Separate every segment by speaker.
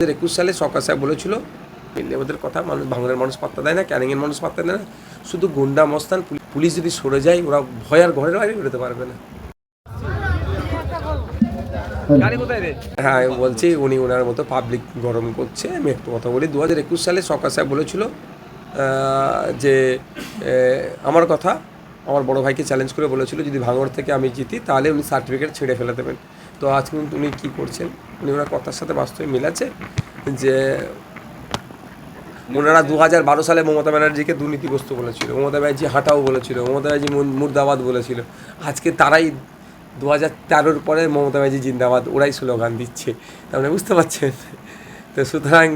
Speaker 1: হাজার একুশ সালে সরকার সাহেব বলেছিল ওদের কথা মানুষ ভাঙনের মানুষ পাত্তা দেয় না ক্যানিংয়ের মানুষ পাত্তা দেয় না। শুধু গুন্ডা মস্তান পুলিশ যদি সরে যায় ওরা ভয় আর ঘরের বাইরে বেরোতে পারবে না। হ্যাঁ বলছি উনি ওনার মতো পাবলিক গরম করছে। আমি একটু কথা বলি দু হাজার একুশ সালে সরকার সাহেব বলেছিল যে আমার কথা আমার বড় ভাইকে চ্যালেঞ্জ করে বলেছিল যদি ভাঙড় থেকে আমি জিতি তাহলে উনি সার্টিফিকেট ছেড়ে ফেলে দেবেন। তো আজ কিন্তু উনি কী করছেন? উনি ওনার কথার সাথে বাস্তবে মিলাচ্ছে যে ওনারা দু হাজার বারো সালে মমতা ব্যানার্জিকে দুর্নীতিগ্রস্ত বলেছিল, মমতা ব্যানার্জি হাঁটাও বলেছিল, মমতা ব্যানার্জি মুর্দাবাদ বলেছিল। আজকে তারাই দু হাজার তেরোর পরে মমতা ব্যানার্জি জিন্দাবাদ, ওরাই স্লোগান দিচ্ছে। তার মানে বুঝতে পারছেন? তো সুতরাং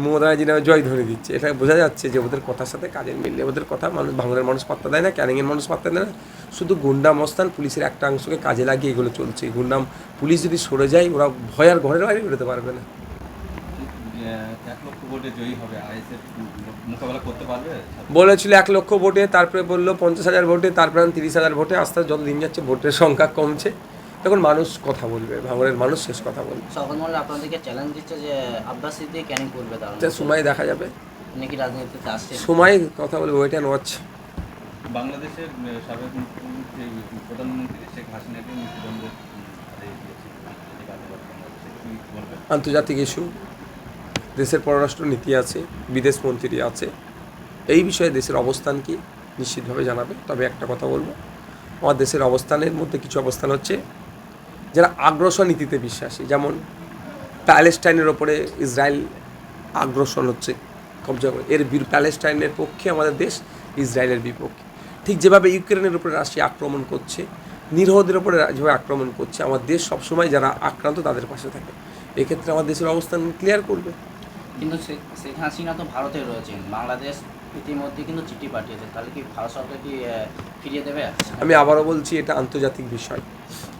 Speaker 1: মমতা ব্যানার্জি জয় ধরে দিচ্ছে। এটা বোঝা যাচ্ছে যে ওদের কথার সাথে কাজের মিললে ওদের কথা মানুষ ভাঙনের মানুষ পাত্তা দেয় না ক্যানিংয়ের মানুষ পাত্তা দেয় না। শুধু গুন্ডা মস্তান পুলিশের একটা অংশকে কাজে লাগিয়ে এগুলো চলছে। গুন্ডাম পুলিশ যদি সরে যায়, ওরা ভয় আর ঘরের বাইরে বেরোতে পারবে না। বলেছিল এক লক্ষ ভোটে, তারপরে বলল পঞ্চাশ হাজার ভোটে, তারপরে তিরিশ হাজার ভোটে। আস্তে আস্তে যত দিন যাচ্ছে, ভোটের সংখ্যা কমছে। তখন মানুষ কথা বলবে ভাঙড়ের মানুষ শেষ কথা বলবে।
Speaker 2: সকল মহল আপনাদেরকে চ্যালেঞ্জ দিচ্ছে যে আব্বাস সিদ্দিক ক্যানিং করবে তার
Speaker 1: সময় দেখা যাবে।
Speaker 2: উনি কি রাজনীতিতে আসছে
Speaker 1: সময় কথা বলবে ওয়েট অ্যান্ড ওয়াচ
Speaker 3: বাংলাদেশের সাবেক প্রধানমন্ত্রী শেখ হাসিনাকে মৃত্যুদণ্ডের আন্তর্জাতিক
Speaker 1: ইস্যু দেশের পররাষ্ট্র নীতি আছে বিদেশ মন্ত্রী আছে। এই বিষয়ে দেশের অবস্থান কি নিশ্চিতভাবে জানাবে। তবে একটা কথা বলব আমার দেশের অবস্থানের মধ্যে কিছু অবস্থান হচ্ছে যারা আগ্রাসন নীতিতে বিশ্বাসী, যেমন প্যালেস্টাইনের ওপরে ইসরায়েল আগ্রাসন হচ্ছে কবজা করে। এর বির প্যালেস্টাইনের পক্ষে আমাদের দেশ, ইসরায়েলের বিপক্ষে। ঠিক যেভাবে ইউক্রেনের উপরে রাশিয়া আক্রমণ করছে, নিরহদের উপরে যেভাবে আক্রমণ করছে আমার দেশ সবসময় যারা আক্রান্ত তাদের পাশে থাকে। এক্ষেত্রে আমার দেশের অবস্থান ক্লিয়ার করবে।
Speaker 2: কিন্তু শেখ হাসিনা তো ভারতে রয়েছেন, বাংলাদেশ ইতিমধ্যে কিন্তু চিঠি পাঠিয়েছে। তাহলে কি ভারত সরকার কি ফিরিয়ে দেবে
Speaker 1: আমি আবারও বলছি, এটা আন্তর্জাতিক বিষয়।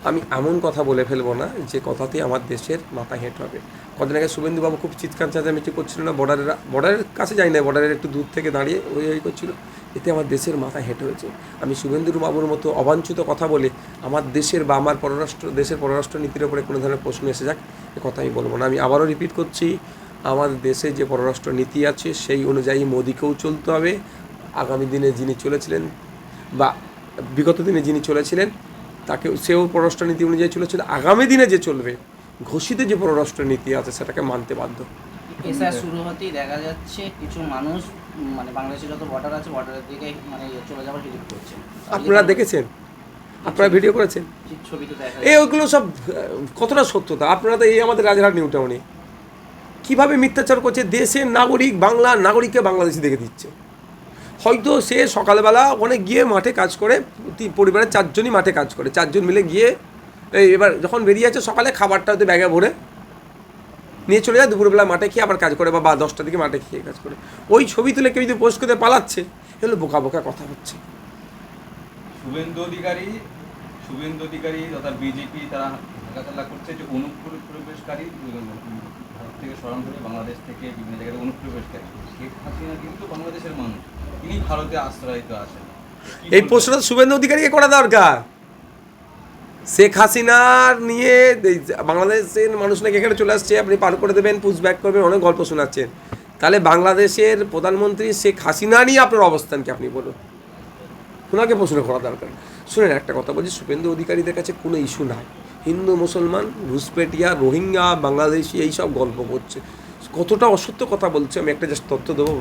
Speaker 1: আমি এমন কথা বলে ফেলব না যে কথাতে আমার দেশের মাথা হেঁট হবে। কদিন আগে শুভেন্দুবাবু খুব চিৎকার চেঁচামেচি করছিল না বর্ডারের বর্ডারের কাছে যাই না বর্ডারের একটু দূর থেকে দাঁড়িয়ে ওই ওই করছিল। এতে আমার দেশের মাথা হেঁটে হয়েছে। আমি শুভেন্দুর বাবুর মতো অবাঞ্ছিত কথা বলে আমার দেশের বা আমার পররাষ্ট্র, দেশের পররাষ্ট্র নীতির উপরে কোনো ধরনের প্রশ্ন এসে যাক, এ কথা আমি বলব না। আমি আবারও রিপিট করছি আমাদের দেশে যে পররাষ্ট্র নীতি আছে সেই অনুযায়ী মোদিকেও চলতে হবে। আগামী দিনে যিনি চলেছিলেন বা বিগত দিনে যিনি চলেছিলেন তাকে সেও পররাষ্ট্র নীতি অনুযায়ী চলেছিল। আগামী দিনে যে চলবে ঘোষিত যে পররাষ্ট্র নীতি আছে সেটাকে মানতে বাধ্য।
Speaker 2: এসা শুরু হতেই দেখা যাচ্ছে কিছু মানুষ মানে বাংলাদেশের যত বর্ডার আছে বর্ডারের দিকে মানে চলে যাওয়ার হিড়িক করছে।
Speaker 1: আপনারা দেখেছেন? আপনারা ভিডিও করেছেন? এই ওইগুলো সব কতটা সত্যতা? আপনারা তো এই আমাদের রাজহাট নিউ টাউনে কীভাবে মিথ্যাচার করছে দেশের নাগরিক বাংলার নাগরিককে বাংলাদেশি দেখে দিচ্ছে। হয়তো সে সকালবেলা ওখানে গিয়ে মাঠে কাজ করে পরিবারের চারজনই মাঠে কাজ করে। চারজন মিলে গিয়ে এই এবার যখন বেরিয়ে আছে সকালে খাবারটা হয়তো ব্যাগে ভরে নিয়ে চলে যায়, দুপুরবেলা মাঠে খেয়ে আবার কাজ করে বা বা দশটার দিকে মাঠে খেয়ে কাজ করে। ওই ছবি তুলে কেউ যদি পোস্ট করতে পালাচ্ছে এগুলো বোকা বোকা কথা হচ্ছে।
Speaker 3: শুভেন্দু অধিকারী শুভেন্দু অধিকারী তথা বিজেপি, তারা হাঁটাচলা করছে যে অনুপ্রবেশকারী ভারত থেকে সরান ধরে বাংলাদেশ থেকে বিভিন্ন জায়গায় অনুপ্রবেশকারী। শেখ হাসিনা কিন্তু বাংলাদেশের মানুষ। তিনি ভারতে আশ্রয়িত আছেন।
Speaker 1: এই? প্রশ্নটা শুভেন্দু অধিকারীকে করা দরকার। শেখ হাসিনার নিয়ে বাংলাদেশের মানুষ নাকি এখানে চলে আসছে আপনি পার করে দেবেন পুশ ব্যাক করবেন অনেক গল্প শোনাচ্ছেন। তাহলে বাংলাদেশের প্রধানমন্ত্রী শেখ হাসিনা নিয়ে আপনার অবস্থান কি আপনি বলুন? ওনাকে প্রশ্ন করা দরকার। শুনেন একটা কথা বলছি শুভেন্দু অধিকারীদের কাছে কোনো ইস্যু নাই। হিন্দু, মুসলমান, ঘুষপেটিয়া, রোহিঙ্গা, বাংলাদেশি এইসব গল্প করছে। কতটা অসত্য কথা বলছে, আমি একটা জাস্ট তথ্য দেবো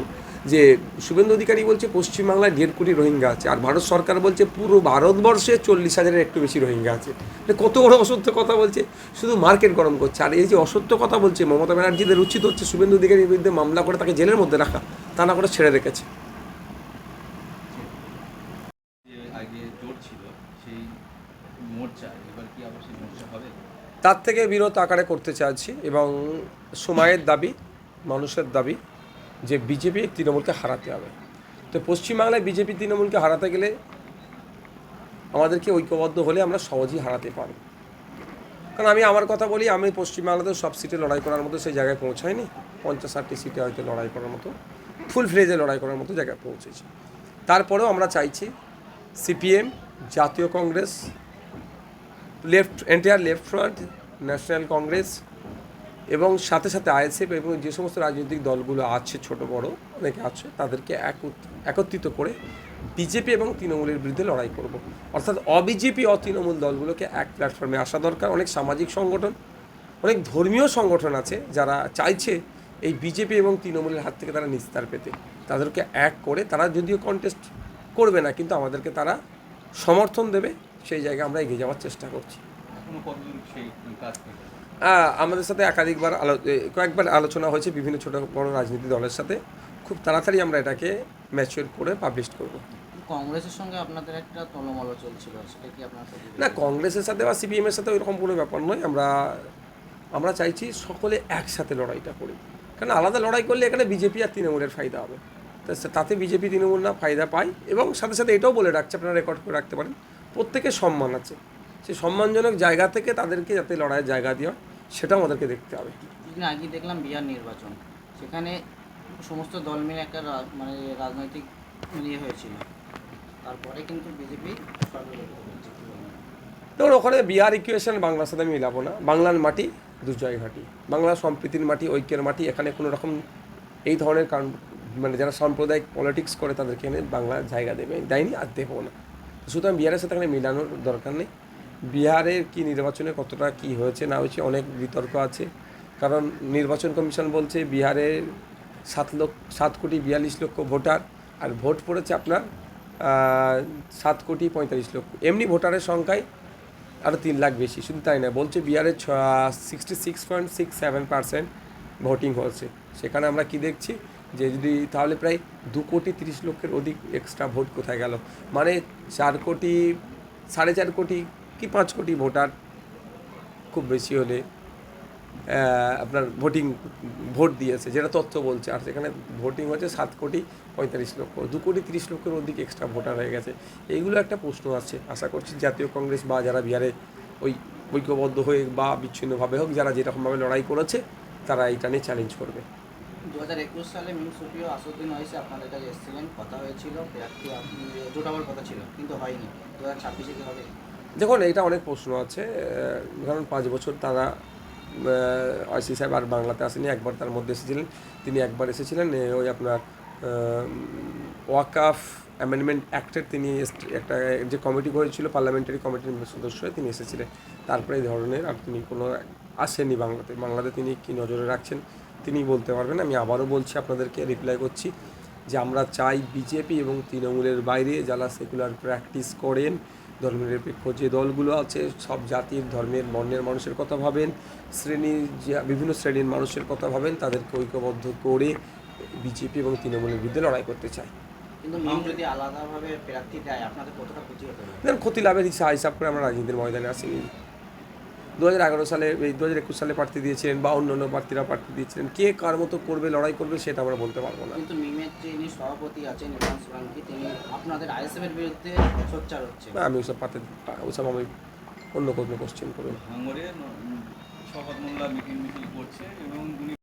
Speaker 1: যে শুভেন্দু অধিকারী বলছে, পশ্চিমবাংলায় দেড় কোটি রোহিঙ্গা আছে, আর ভারত সরকার বলছে, পুরো ভারতবর্ষে চল্লিশ হাজারের একটু বেশি রোহিঙ্গা আছে। মানে কত বড় অসত্য কথা বলছে, শুধু মার্কেট গরম করছে। আর এই যে অসত্য কথা বলছে, মমতা ব্যানার্জিদের উচিত হচ্ছে শুভেন্দু অধিকারীর বিরুদ্ধে মামলা করে তাকে জেলের মধ্যে রাখা, তা না করে ছেড়ে রেখেছে
Speaker 3: যে আগে জোট ছিল সেই মোর্চা এবার কি আবার সেই মোর্চা হবে
Speaker 1: তার থেকে বিরত আকারে করতে চাইছি এবং সময়ের দাবি, মানুষের দাবি যে বিজেপি তৃণমূলকে হারাতে হবে। তো পশ্চিমবাংলায় বিজেপি তৃণমূলকে হারাতে গেলে আমাদেরকে ঐক্যবদ্ধ হলে আমরা সহজেই হারাতে পারব। কারণ আমি আমার কথা বলি, আমি পশ্চিমবাংলাতেও সব সিটে লড়াই করার মতো সেই জায়গায় পৌঁছাইনি। পঞ্চাশ ষাটটি সিটে হয়তো লড়াই করার মতো, ফুল ফ্লেজে লড়াই করার মতো জায়গায় পৌঁছেছি। তারপরেও আমরা চাইছি সিপিএম, জাতীয় Congress left entire left front national Congress এবং সাথে সাথে আইএসএফ এবং যে সমস্ত রাজনৈতিক দলগুলো আছে, ছোট, বড়, অনেকে আছে, তাদেরকে একত- একত্রিত করে বিজেপি এবং তৃণমূলের বিরুদ্ধে লড়াই করব। অর্থাৎ অবিজেপি অতৃণমূল দলগুলোকে এক প্ল্যাটফর্মে আসা দরকার। অনেক সামাজিক সংগঠন, অনেক ধর্মীয় সংগঠন আছে যারা চাইছে এই বিজেপি এবং তৃণমূলের হাত থেকে তারা নিস্তার পেতে। তাদেরকে এক করে তারা যদিও কন্টেস্ট করবে না, কিন্তু আমাদেরকে তারা সমর্থন দেবে। সেই জায়গায় আমরা এগিয়ে যাওয়ার চেষ্টা করছি। আমাদের সাথে একাধিকবার আলো কয়েকবার আলোচনা হয়েছে বিভিন্ন ছোট বড় রাজনীতি দলের সাথে। খুব তাড়াতাড়ি আমরা এটাকে ম্যাচিওর করে পাবলিশ করব।
Speaker 2: কংগ্রেসের সঙ্গে আপনাদের একটা তলমল চলছিল সেটা কি আপনার
Speaker 1: না কংগ্রেসের সাথে বা সিপিএমের সাথে ওইরকম কোনো ব্যাপার নয়। আমরা আমরা চাইছি সকলে একসাথে লড়াইটা করি। কারণ আলাদা লড়াই করলে এখানে বিজেপি আর তৃণমূলের ফায়দা হবে। তা তাতে বিজেপি তৃণমূল না ফায়দা পায়। এবং সাথে সাথে এটাও বলে রাখছে আপনারা রেকর্ড করে রাখতে পারেন। প্রত্যেকের সম্মান আছে। সেই সম্মানজনক জায়গা থেকে তাদেরকে যাতে লড়াইয়ের জায়গা দেওয়া সেটাও আমাদেরকে দেখতে হবে।
Speaker 2: কিছুদিন আগে দেখলাম বিহার নির্বাচন। সেখানে সমস্ত দল মিলে একটা মানে রাজনৈতিক ইয়ে হয়েছিল। তারপরে কিন্তু বিজেপি
Speaker 1: দেখুন ওখানে বিহার ইকুয়েশন বাংলার সাথে আমি মিলাবো না। বাংলার মাটি দুর্জয় ঘাটি। বাংলা সম্প্রীতির মাটি ঐক্যের মাটি এখানে কোনো রকম এই ধরনের কারণ মানে যারা সাম্প্রদায়িক পলিটিক্স করে তাদেরকে এনে বাংলা জায়গা দেবে। দেয়নি আর দেবো না। সুতরাং বিহারের সাথে এখানে মিলানোর দরকার নেই। বিহারের কি নির্বাচনে কতটা কি হয়েছে না হয়েছে অনেক বিতর্ক আছে। কারণ নির্বাচন কমিশন বলছে বিহারের সাত লক্ষ সাত কোটি বিয়াল্লিশ লক্ষ ভোটার, আর ভোট পড়েছে আপনার সাত কোটি পঁয়তাল্লিশ লক্ষ। এমনি ভোটারের সংখ্যায় আরও তিন লাখ বেশি, শুধু তাই না, বলছে বিহারে sixty six point six seven percent voting হচ্ছে। সেখানে আমরা কি দেখছি? যে যদি তাহলে প্রায় দু কোটি তিরিশ লক্ষের অধিক এক্সট্রা ভোট কোথায় গেল? মানে চার কোটি, সাড়ে চার কোটি কি পাঁচ কোটি ভোটার খুব বেশি হলে আপনার ভোটিং ভোট দিয়েছে, যেটা তথ্য বলছে। আর সেখানে ভোটিং হচ্ছে সাত কোটি পঁয়তাল্লিশ লক্ষ, দু কোটি তিরিশ লক্ষের অধিক এক্সট্রা ভোটার হয়ে গেছে। এইগুলো একটা প্রশ্ন আছে আশা করছি জাতীয় কংগ্রেস বা যারা বিহারে ওই ঐক্যবদ্ধ হয়ে বা বিচ্ছিন্নভাবে হোক, যারা যেরকমভাবে লড়াই করেছে, তারা এইটা নিয়ে চ্যালেঞ্জ করবে।
Speaker 2: দু হাজার একুশ সালে মিম সুপ্রিয় আসাদুদ্দিন ওয়াইসি আপনাদের কাছে এসেছিলেন। কথা হয়েছিল, প্রার্থী আপনি কথা ছিল, কিন্তু হয়নি। দু হাজার ছাব্বিশে কি হবে?
Speaker 1: দেখুন, এটা অনেক প্রশ্ন আছে। ধরুন পাঁচ বছর তারা আইসি সাহেব আর বাংলাতে আসেনি, একবার তার মধ্যে এসেছিলেন, তিনি একবার এসেছিলেন ওই আপনার ওয়াকাফ অ্যামেন্ডমেন্ট অ্যাক্টের তিনি একটা যে কমিটি করেছিল, পার্লামেন্টারি কমিটির সদস্য হয়ে তিনি এসেছিলেন। তারপরে এই ধরনের আর তিনি কোনো আসেননি বাংলাতে। বাংলাতে তিনি কী নজরে রাখছেন? তিনি বলতে পারবেন। আমি আবারও বলছি আপনাদেরকে রিপ্লাই করছি যে আমরা চাই বিজেপি এবং তৃণমূলের বাইরে যারা সেকুলার প্র্যাকটিস করেন ধর্মনিরপেক্ষ যে দলগুলো আছে সব জাতির ধর্মের বর্ণের মানুষের কথা ভাবেন শ্রেণির যে বিভিন্ন শ্রেণির মানুষের কথা ভাবেন তাদেরকে ঐক্যবদ্ধ করে বিজেপি এবং তৃণমূলের বিরুদ্ধে লড়াই করতে চাই।
Speaker 2: কিন্তু আলাদাভাবে ক্ষতি
Speaker 1: লাভের হিসাব হিসাব করে আমরা রাজনীতির ময়দানে আসিনি। দু হাজার এগারো সালে এই দু হাজার একুশ সালে প্রার্থী দিয়েছিলেন বা অন্য অন্য প্রার্থীরা প্রার্থী দিয়েছিলেন। কে কার মতো করবে লড়াই করবে সেটা আমরা বলতে পারব না।
Speaker 2: কিন্তু মিমের যে ইনি সভাপতি আছেন ইমরান সোলাঙ্কি তিনি আপনাদের আইএসএফ এর বিরুদ্ধে সোচ্চার হচ্ছে
Speaker 1: আমি ওসব পাতে ওসব আমি অন্য কোনো কোশ্চেন করব
Speaker 3: ভাঙড়ে শপথ মোল্লা মিটিং মিছিল করছে এবং